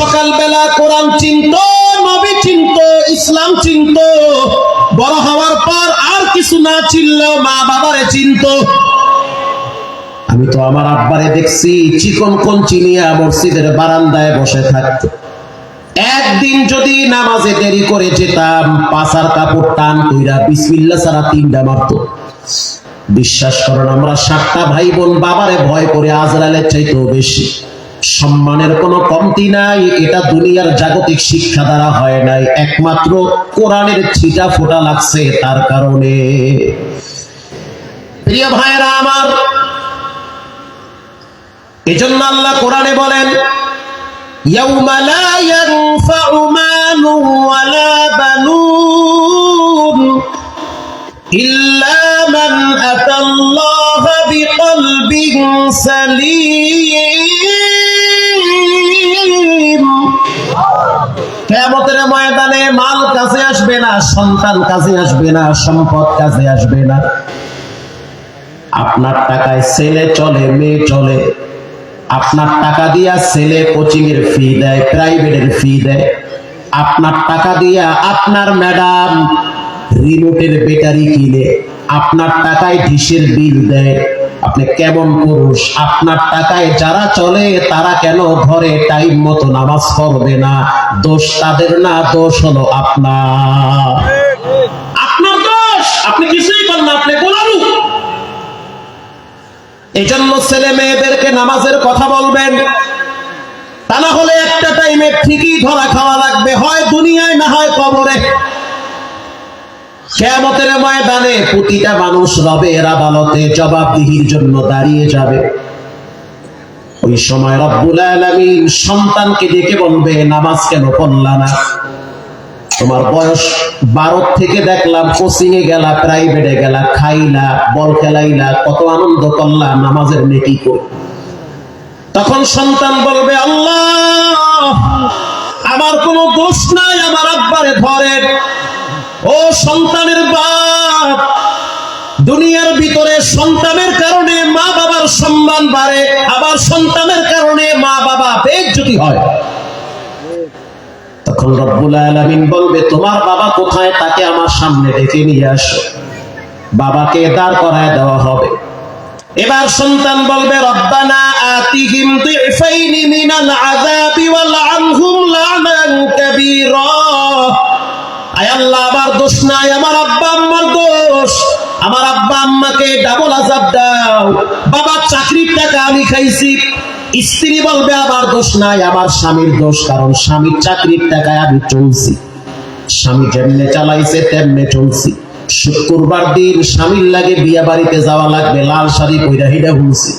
সকালবেলা কোরআন চিন্ত, নবী চিন্ত, ইসলাম চিন্ত। বড় হওয়ার পর আর কিছু না চিনলেও মা বাবারে চিন্ত। আমি তো আমার আব্বারে দেখছি, চিকন কোন চিনিয়া মসজিদের বারান্দায় বসে থাকতো। একদিন যদি নামাজে দেরি করে যেতাম কাপড় টান বিসমিল্লা ছাড়া তিনটা মারতো। বিশ্বাস করেন, আমরা সাতটা ভাই বোন বাবারে ভয় করে আজরালের চাইতেও বেশি। সম্মানের কোনো কমতি নাই এটা দুনিয়ার জাগতিক শিক্ষা দ্বারা হয় নাই একমাত্র কোরআনের ছিটা ফোটা লাগছে তার কারণে প্রিয় ভাইয়েরা আমার এজন্য আল্লাহ কোরআনে বলেন يوم لا ينفع مال ولا بنون إلا من أتى الله بقلب سليم আসবে না, সন্তান কাছে আসবে না, সম্পদ কাছে আসবে না। আপনার টাকায় ছেলে চলে, মেয়ে চলে। আপনার টাকা দিয়া ছেলে কোচিং এর ফি দেয়, প্রাইভেটের ফি দেয়। আপনার টাকা দিয়া আপনার ম্যাডাম রিমোটের ব্যাটারি কিনে, আপনার টাকায় ডিশের বিল দেয়। আপনি কেমন পুরুষ? আপনার টাকায় যারা চলে, তারা কেন ঘরে টাইম মতো নামাজ পড়বে না। দোষ তাদের না, দোষ হলো আপনার। আপনার দোষ! আপনি কিছুই করেন না, আপনি এই জন্য ছেলে মেয়েদেরকে নামাজের কথা বলবেন। তা না হলে একটা টাইমে ঠিকই ধরা খাওয়া লাগবে। হয় দুনিয়ায়, না হয় কবরে। কেমতের ময়দানে প্রতিটা মানুষ রবের আদালতে জবাবদিহির জন্য দাঁড়িয়ে যাবে। ওই সময় রব্বুল আলামিন সন্তানকে ডেকে বলবে, নামাজ কেন পড়লা না? তোমার বয়স বারো থেকে দেখলাম, কোচিং এ গেলা, প্রাইভেটে গেলা, খাইলা, বল খেলাইলা, কত আনন্দ করলা, নামাজের নেকি কর তখন সন্তান বলবে, আল্লাহ, আমার কোনো দোষ নাই, আমার আব্বারে ধরেন। ও সন্তানের বাপ, দুনিয়ার ভিতরে সন্তানের কারণে মা বাবার সম্মান বাড়ে, আবার সন্তানের কারণে মা বাবা বেজ্জতি হয়। তখন রব্বুল আলামিন বলবে, তোমার বাবা কোথায়? তাকে আমার সামনে ডেকে নিয়ে আসো। বাবাকে দাঁড় করায় দেওয়া হবে। এবার সন্তান বলবে, রব্বানা আতিহিম দিফাইনি মিনাল আযাবি ওয়াল আনহুম লানান কাবীরা। আল্লাহ আমার দোষ নাই, আমার আব্বা আম্মার দোষ। আমার আব্বা আম্মাকে ডাবল আজাব দাও। চাকরির টাকা আমি খাইছি। স্ত্রী বলবে, আমার দোষ নাই, আমার স্বামীর দোষ, কারণ স্বামীর চাকরির টাকায় আমি চলছি। স্বামী যেমনে চালাইছে, তেমনে চলছি। শুক্রবার দিন স্বামীর লাগে বিয়া বাড়িতে যাওয়া লাগবে, লাল শাড়ি পইরা হিডা ঘুরছি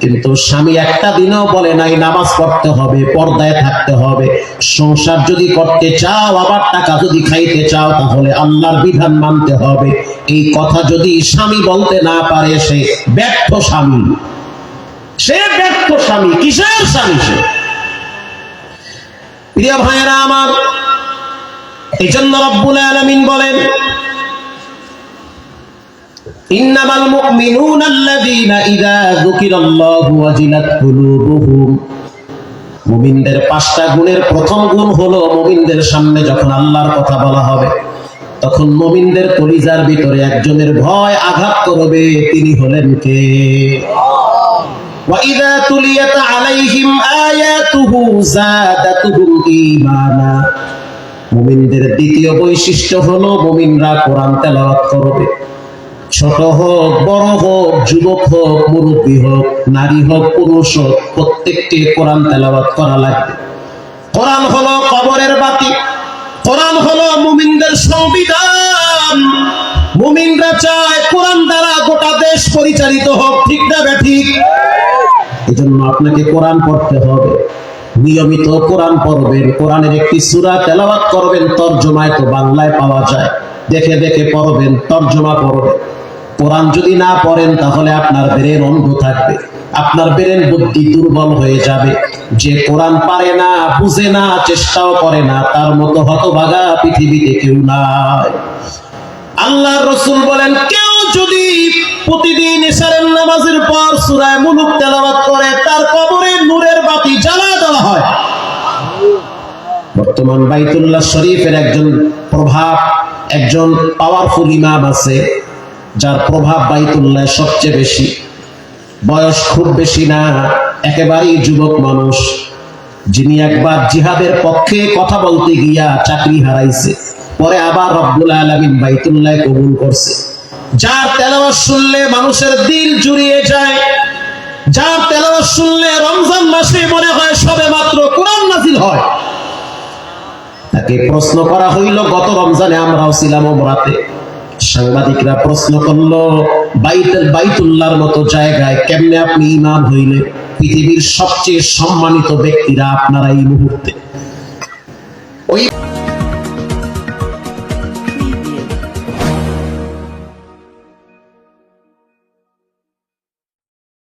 কিন্তু স্বামী একটা দিনও বলে নাই, নামাজ পড়তে হবে, পর্দায় থাকতে হবে। সংসার যদি করতে চাও, আবার টাকা যদি খাইতে চাও, তাহলে আল্লাহর বিধান মানতে হবে। এই কথা যদি স্বামী বলতে না পারে, সে ব্যর্থ স্বামী। সে ব্যর্থ স্বামী, কিসের স্বামী সে? প্রিয় ভাইয়েরা আমার, এই জন্য রব্বুল আলামিন বলেন ইন্নামাল মুমিনুনা আল্লাযীনা ইযা যুকিরাল্লাহু ওয়াজিলাত কুলুবুহুম মুমিনদের পাঁচটা গুণের প্রথম গুণ হলো মুমিনদের সামনে যখন আল্লাহর কথা বলা হবে তখন মুমিনদের কলিজার ভিতরে একজনের ভয় আঘাত করবে তিনি হলেন কে وإذا تليت عليهم آياته زادتهم إيمانا মুমিনদের দ্বিতীয় বৈশিষ্ট্য হলো মুমিনরা কোরআন তেলাওয়াত করবে ছোট হোক, বড় হোক, যুবক হোক, মুরব্বী হোক, নারী হোক, পুরুষ হোক প্রত্যেককে কোরআন তেলাওয়াত করা লাগবে। কোরআন হলো কবরের বাতি, কোরআন হলো মুমিনদের সংবিধান। মুমিনরা চায় কোরআন দ্বারা গোটা দেশ পরিচালিত হোক, ঠিক না ঠিক? এজন্য আপনাকে কোরআন পড়তে হবে। নিয়মিত কোরআন পড়বেন, কোরআনের একটি সূরা তেলাওয়াত করবেন, তর্জমায় তো বাংলায় পাওয়া যায়। দেখে দেখে পড়বেন, তর্জমা পড়বেন। কোরআন যদি না পড়েন, তাহলে আপনার ব্রেন অন্ধ থাকবে। আপনার ব্রেন বুদ্ধি দুর্বল হয়ে যাবে। যে কোরআন পারে না, বুঝে না, চেষ্টাও করে না, তার মতো হতভাগা পৃথিবীতে কেউ নাই। আল্লাহ রসুল বলেন, কেউ যদি প্রতিদিন ইশারের নামাজের পর সূরা মুলুক তেলাওয়াত করে, তার কবরে নূরের বাতি জ্বালা দেওয়া হয়। বর্তমান বাইতুল্লাহ শরীফের একজন প্রভাব, একজন পাওয়ারফুল ইমাম আছে। যার প্রভাব বাইতুল্লাহ সবচেয়ে বেশি। বয়স খুব বেশি না, একেবারেই যুবক মানুষ। যিনি একবার জিহাদের পক্ষে কথা বলতে গিয়া চাকরি হারাইছে, পরে আবার রব্বুল আলমিন বাইতুল্লাহ কবুল করছে। যার তেলাওয়াত শুনলে মানুষের দিল জুড়িয়ে যায়, যার তেলাওয়াত শুনলে রমজান মাসে মনে হয় সবে মাত্র কোরআন নাজিল হয়। তাকে প্রশ্ন করা হইল, গত রমজানে আমরাও ছিলাম ওমরাতে। সাংবাদিকরা প্রশ্ন করল বাইতের বাইতুল্লার মতো জায়গায় কেমনে আপনি ইমাম হইলেন পৃথিবীর সবচেয়ে সম্মানিত ব্যক্তিরা আপনারা এই মুহূর্তে। ওই